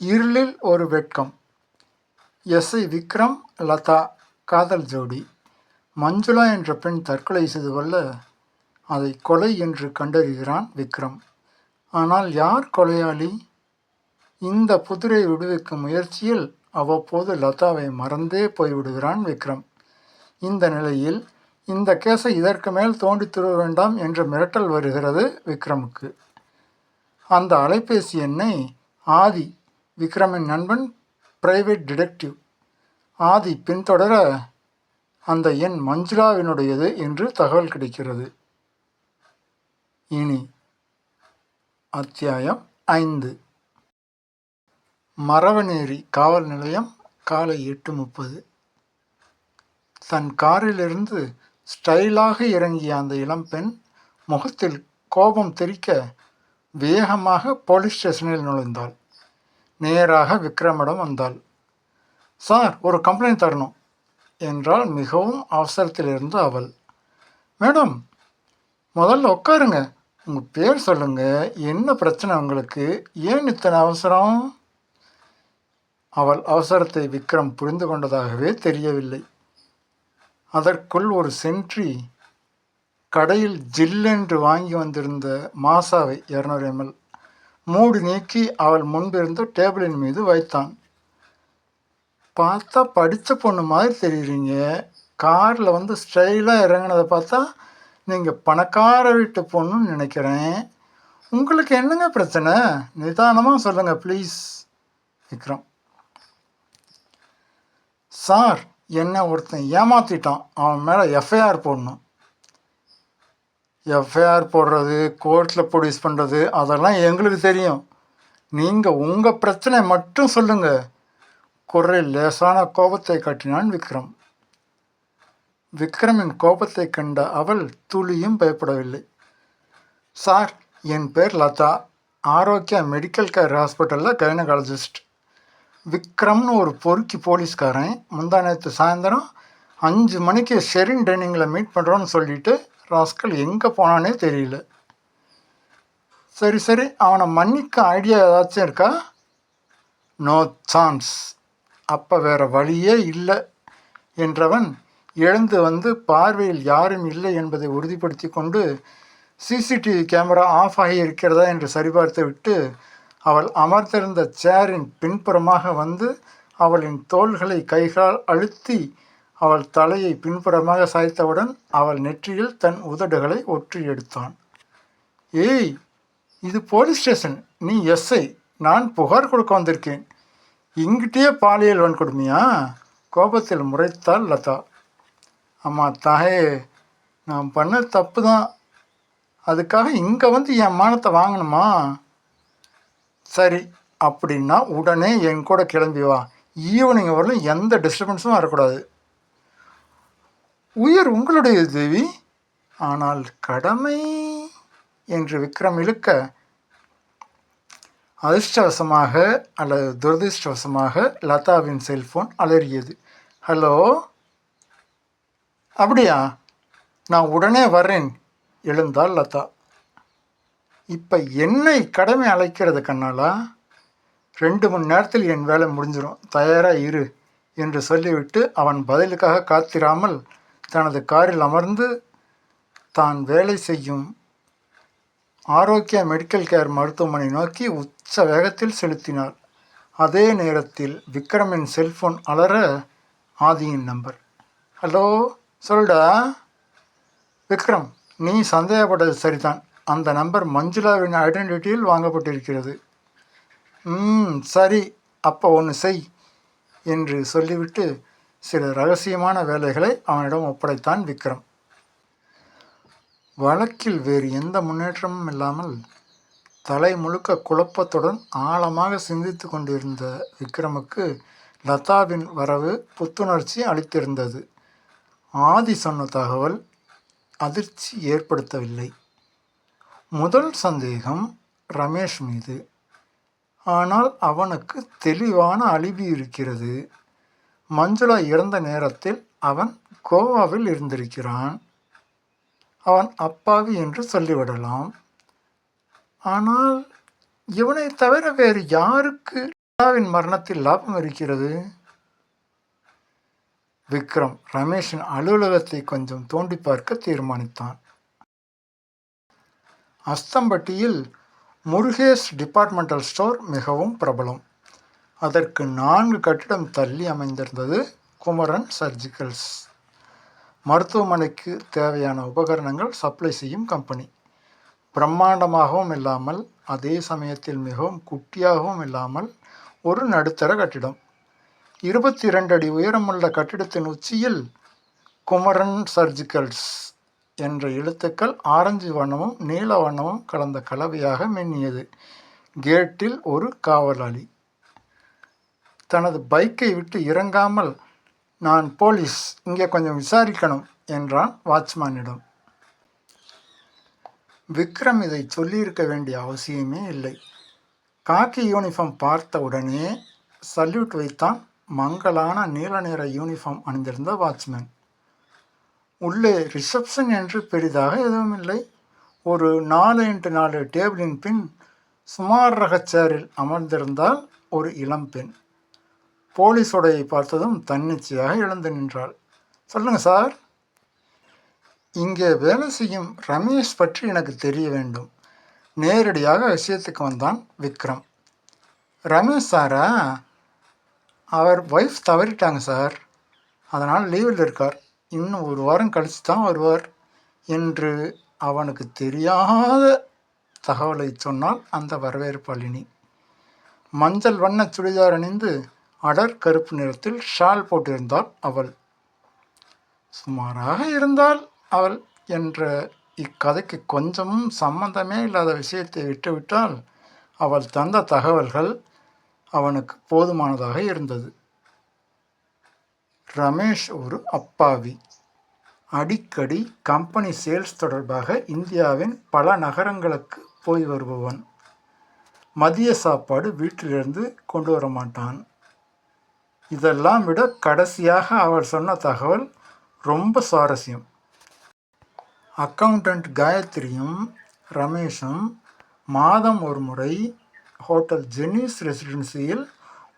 இருளில் ஒரு வெட்கம். எஸ்ஐ விக்ரம் லதா காதல் ஜோடி. மஞ்சுளா என்ற பெண் தற்கொலை செய்து கொள்ள அதை கொலை என்று கண்டறிகிறான் விக்ரம். ஆனால் யார் கொலையாளி? இந்த புதிரை விடுவிக்கும் முயற்சியில் அவ்வப்போது லதாவை மறந்தே போய்விடுகிறான் விக்ரம். இந்த நிலையில் இந்த கேஸை இதற்கு மேல் தோண்டி துருவ வேண்டாம் என்ற மிரட்டல் வருகிறது விக்ரமுக்கு. அந்த அலைபேசி எண்ணை ஆதி விக்ரமின் நண்பன் பிரைவேட் டிடெக்டிவ் ஆதி பின்தொடர அந்த எண் மஞ்சுளாவினுடையது என்று தகவல் கிடைக்கிறது. இனி அத்தியாயம் ஐந்து. மரவநேரி காவல் நிலையம் காலை எட்டு முப்பது. தன் காரிலிருந்து ஸ்டைலாக இறங்கிய அந்த இளம்பெண் முகத்தில் கோபம் தெறிக்க வேகமாக போலீஸ் ஸ்டேஷனில் நுழைந்தாள். நேராக விக்ரமிடம் வந்தாள். சார் ஒரு கம்ப்ளைண்ட் தரணும் என்றால் மிகவும் அவசரத்தில் இருந்த அவள். மேடம் முதல்ல உட்காருங்க. உங்கள் பேர் சொல்லுங்கள் என்ன பிரச்சனை உங்களுக்கு? ஏன் இத்தனை அவசரம்? அவள் அவசரத்தை விக்ரம் புரிந்து கொண்டதாகவே தெரியவில்லை. அதற்குள் ஒரு சென்ட்ரி கடையில் ஜில்லென்று வாங்கி வந்திருந்த மாசாவை இரநூறு எம்எல் மூடி நீக்கி அவள் முன்பிருந்த டேபிளின் மீது வைத்தான். பார்த்தா படித்த பொண்ணு மாதிரி தெரியுறீங்க. காரில் வந்து ஸ்டைலாக இறங்கினதை பார்த்தா நீங்கள் பணக்கார வீட்டு பொண்ணுன்னு நினைக்கிறேன். உங்களுக்கு என்னங்க பிரச்சனை? நிதானமாக சொல்லுங்கள் ப்ளீஸ் விக்ரம். சார் என்ன ஒருத்தன் ஏமாற்றிட்டான் அவன் மேலே எஃப்ஐஆர் போடணும். எஃப்ஐஆர் போடுறது கோர்ட்டில் ப்ரொடியூஸ் பண்ணுறது அதெல்லாம் எங்களுக்கு தெரியும். நீங்கள் உங்கள் பிரச்சனை மட்டும் சொல்லுங்கள் குரலில் லேசான கோபத்தை காட்டினான் விக்ரம். விக்ரமின் கோபத்தை கண்ட அவள் துளியும் பயப்படவில்லை. சார் என் பேர் லதா. ஆரோக்கியா மெடிக்கல் கேர் ஹாஸ்பிட்டலில் கைனகாலஜிஸ்ட். விக்ரம்னு ஒரு பொறுக்கி போலீஸ்காரன். முந்தா நேற்று சாயந்தரம் அஞ்சு மணிக்கு ஷெரின் டைனிங்கில் மீட் பண்ணுறோன்னு சொல்லிவிட்டு ராஸ்கல் எங்கே போனானே தெரியல. சரி சரி அவனை மன்னிக்க ஐடியா ஏதாச்சும் இருக்கா? நோ சான்ஸ் அப்போ வேறு வழியே இல்லை என்றவன் எழுந்து வந்து பார்வையில் யாரும் இல்லை என்பதை உறுதிப்படுத்தி கொண்டு சிசிடிவி கேமரா ஆஃப் ஆகி இருக்கிறதா என்று சரிபார்த்து விட்டு அவள் அமர்ந்திருந்த சேரின் பின்புறமாக வந்து அவளின் தோள்களை கைகளால் அழுத்தி அவள் தலையை பின்புறமாக சாய்த்தவுடன் அவள் நெற்றியில் தன் உதடுகளை ஒற்றி எடுத்தான். ஏய் இது போலீஸ் ஸ்டேஷன். நீ எஸ்ஐ. நான் புகார் கொடுக்க வந்திருக்கேன். இங்கிட்டே பாலியல் வன்கொடுமையா? கோபத்தில் முறைத்தாள் லதா. அம்மா தாயே நான் பண்ண தப்பு தான். அதுக்காக இங்கே வந்து என் மானத்தை வாங்கணுமா? சரி அப்படின்னா உடனே என் கூட கிளம்பி வா. ஈவினிங் வரலும் எந்த டிஸ்டர்பன்ஸும் வரக்கூடாது. உயிர் உங்களுடைய தேவி ஆனால் கடமை என்று விக்ரம் இழுக்க அதிர்ஷ்டவசமாக அல்லது துரதிர்ஷ்டவசமாக லதாவின் செல்ஃபோன் அலறியது. ஹலோ அப்படியா? நான் உடனே வர்றேன் எழுந்தாள் லதா. இப்போ என்னை கடமை அழைக்கிறது கண்ணாலா ரெண்டு மணி நேரத்தில் என் வேலை முடிஞ்சிடும் தயாராக இரு என்று சொல்லிவிட்டு அவன் பதிலுக்காக காத்திராமல் தனது காரில் அமர்ந்து தான் வேலை செய்யும் ஆரோக்கிய மெடிக்கல் கேர் மருத்துவமனை நோக்கி உச்ச வேகத்தில் செலுத்தினார். அதே நேரத்தில் விக்ரமின் செல்ஃபோன் அலற ஆதியின் நம்பர் ஹலோ சொல்டா. விக்ரம் நீ சந்தேகப்பட்டது சரிதான். அந்த நம்பர் மஞ்சுளாவின் ஐடென்டிட்டியில் வாங்கப்பட்டிருக்கிறது. ம் சரி. அப்போ ஒன்று செய் என்று சொல்லிவிட்டு சில ரகசியமான வேலைகளை அவனிடம் ஒப்படைத்தான் விக்ரம். வழக்கில் வேறு எந்த முன்னேற்றமும் இல்லாமல் தலை முழுக்க குழப்பத்துடன் ஆழமாக சிந்தித்து கொண்டிருந்த விக்ரமுக்கு லதாவின் வரவு புத்துணர்ச்சி அளித்திருந்தது. ஆதி சொன்ன தகவல் அதிர்ச்சி ஏற்படுத்தவில்லை. முதல் சந்தேகம் ரமேஷ் மீது. ஆனால் அவனுக்கு தெளிவான அழிவு இருக்கிறது. மஞ்சுளா இறந்த நேரத்தில் அவன் கோவாவில் இருந்திருக்கிறான். அவன் அப்பாவி என்று சொல்லிவிடலாம். ஆனால் இவனை தவிர வேறு யாருக்கு லீலாவின் மரணத்தில் லாபம் இருக்கிறது? விக்ரம் ரமேஷின் அலுவலகத்தை கொஞ்சம் தோண்டி பார்க்க தீர்மானித்தான். அஸ்தம்பட்டியில் முருகேஷ் டிபார்ட்மெண்டல் ஸ்டோர் மிகவும் பிரபலம். அதற்கு நான்கு கட்டிடம் தள்ளி அமைந்திருந்தது குமரன் சர்ஜிக்கல்ஸ் மருத்துவமனைக்கு தேவையான உபகரணங்கள் சப்ளை செய்யும் கம்பெனி. பிரம்மாண்டமாகவும் இல்லாமல் அதே சமயத்தில் மிகவும் குட்டியாகவும் இல்லாமல் ஒரு நடுத்தர கட்டிடம். இருபத்தி இரண்டு அடி உயரமுள்ள கட்டிடத்தின் உச்சியில் குமரன் சர்ஜிக்கல்ஸ் என்ற எழுத்துக்கள் ஆரஞ்சு வண்ணமும் நீல வண்ணமும் கலந்த கலவையாக மின்னியது. கேட்டில் ஒரு காவலாளி. தனது பைக்கை விட்டு இறங்காமல் நான் போலீஸ் இங்கே கொஞ்சம் விசாரிக்கணும் என்றான் வாட்ச்மேனிடம். விக்ரம் இதை சொல்லியிருக்க வேண்டிய அவசியமே இல்லை. காக்கி யூனிஃபார்ம் பார்த்த உடனே சல்யூட் வைத்தான் மங்கலான நீல நிற யூனிஃபார்ம் அணிந்திருந்த வாட்ச்மேன். உள்ளே ரிசப்ஷன் என்று பெரிதாக எதுவும் இல்லை. ஒரு நாலு இன்ட்டு நாலு டேபிளின் பின் சுமார் ரக சேரில் அமர்ந்திருந்தால் ஒரு இளம்பெண் போலீஸ் உடையை பார்த்ததும் தன்னிச்சையாக எழுந்து நின்றாள். சொல்லுங்கள் சார். இங்கே வேலை செய்யும் ரமேஷ் பற்றி எனக்கு தெரிய வேண்டும். நேரடியாக விஷயத்துக்கு வந்தான் விக்ரம். ரமேஷ் சாரா? அவர் ஒய்ஃப் தவறிட்டாங்க சார். அதனால் லீவில் இருக்கார். இன்னும் ஒரு வாரம் கழித்து தான் வருவார் என்று அவனுக்கு தெரியாத தகவலை சொன்னால் அந்த வரவேற்பாளினி மஞ்சள் வண்ண சுடிதார் அணிந்து அடர் கருப்பு நிறத்தில் ஷால் போட்டிருந்தாள் அவள். சுமாராக இருந்தால் அவள் என்ற இக்கதைக்கு கொஞ்சமும் சம்பந்தமே இல்லாத விஷயத்தை விட்டுவிட்டால் அவள் தந்த தகவல்கள் அவனுக்கு போதுமானதாக இருந்தது. ரமேஷ் ஒரு அப்பாவி. அடிக்கடி கம்பெனி சேல்ஸ் தொடர்பாக இந்தியாவின் பல நகரங்களுக்கு போய் வருபவன். மதிய சாப்பாடு வீட்டிலிருந்து கொண்டு வர மாட்டான். இதெல்லாம் விட கடைசியாக அவள் சொன்ன தகவல் ரொம்ப சுவாரஸ்யம். அக்கௌண்டன்ட் காயத்ரியும் ரமேஷும் மாதம் ஒரு முறை ஹோட்டல் ஜெனிஸ் ரெசிடென்சியில்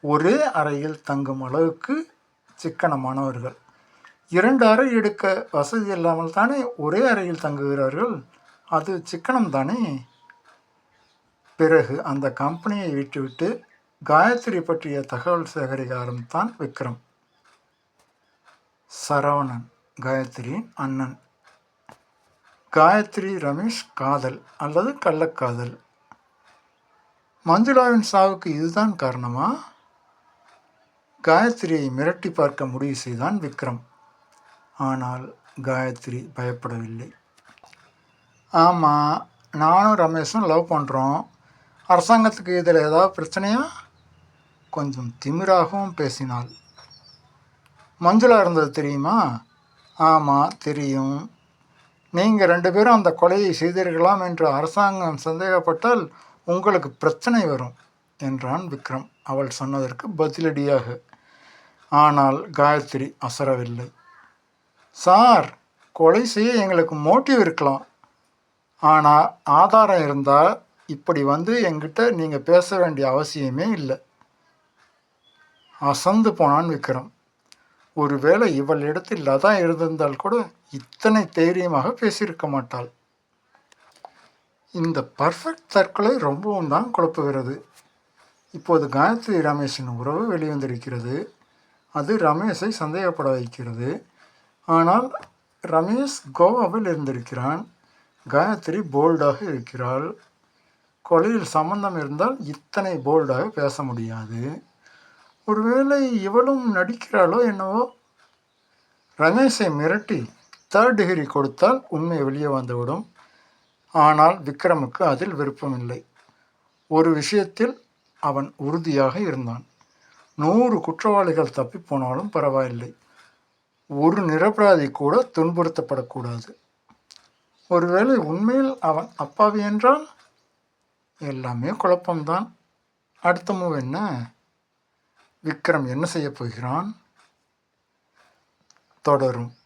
ஒரே அறையில் தங்கும் அளவுக்கு சிக்கனமானவர்கள். இரண்டு அறை எடுக்க வசதி இல்லாமல் தானே ஒரே அறையில் தங்குகிறார்கள்? அது சிக்கனம் தானே பிறகு அந்த கம்பெனியை விட்டுவிட்டு காயத்ரி பற்றிய தகவல் சேகரிகாரம் தான் விக்ரம். சரவணன் காயத்ரியின் அண்ணன். காயத்ரி ரமேஷ் காதல் அல்லது கள்ளக்காதல். மஞ்சுளாவின் சாவுக்கு இதுதான் காரணமா? காயத்ரியை மிரட்டி பார்க்க முடிவு செய்தான் விக்ரம். ஆனால் காயத்ரி பயப்படவில்லை. ஆமாம் நானும் ரமேஷும் லவ் பண்ணுறோம் அரசாங்கத்துக்கு இதில் ஏதாவது பிரச்சனையா? கொஞ்சம் திமிராகவும் பேசினாள். மஞ்சுளா இருந்தது தெரியுமா? ஆமாம் தெரியும். நீங்கள் ரெண்டு பேரும் அந்த கொலையை செய்தீர்களாம் என்று அரசாங்கம் சந்தேகப்பட்டால் உங்களுக்கு பிரச்சனை வரும் என்றான் விக்ரம். அவள் சொன்னதற்கு பதிலடியாக. ஆனால் காயத்ரி அசரவில்லை. சார் கொலை செய்ய எங்களுக்கு மோட்டிவ் இருக்கலாம். ஆனால் ஆதாரம் இருந்தால் இப்படி வந்து எங்கிட்ட நீங்கள் பேச வேண்டிய அவசியமே இல்லை. அசந்து போனான் விக்ரம். ஒருவேளை இவள் இடத்தில் லதா இருந்திருந்தால் கூட இத்தனை தைரியமாக பேசியிருக்க மாட்டாள். இந்த பர்ஃபெக்ட் தற்கொலை ரொம்பவும் தான் குழப்புகிறது. இப்போது காயத்ரி ரமேஷின் உறவு வெளிவந்திருக்கிறது. அது ரமேஷை சந்தேகப்பட வைக்கிறது. ஆனால் ரமேஷ் கோவாவில் இருந்திருக்கிறான். காயத்ரி போல்டாக இருக்கிறாள். கொலையில் சம்பந்தம் இருந்தால் இத்தனை போல்டாக பேச முடியாது. ஒருவேளை இவளும் நடிக்கிறாளோ என்னவோ? ரமேஷை மிரட்டி தேர்ட் டிகிரி கொடுத்தால் உண்மை வெளியே வந்துவிடும். ஆனால் விக்ரமுக்கு அதில் விருப்பமில்லை. ஒரு விஷயத்தில் அவன் உறுதியாக இருந்தான். நூறு குற்றவாளிகள் தப்பிப்போனாலும் பரவாயில்லை. ஒரு நிரபராதி கூட துன்புறுத்தப்படக்கூடாது. ஒருவேளை உண்மையில் அவன் அப்பாவி என்றால்? எல்லாமே குழப்பம்தான். அடுத்த மூவ் என்ன? விக்ரம் என்ன செய்ய போகிறான்? தொடரும்.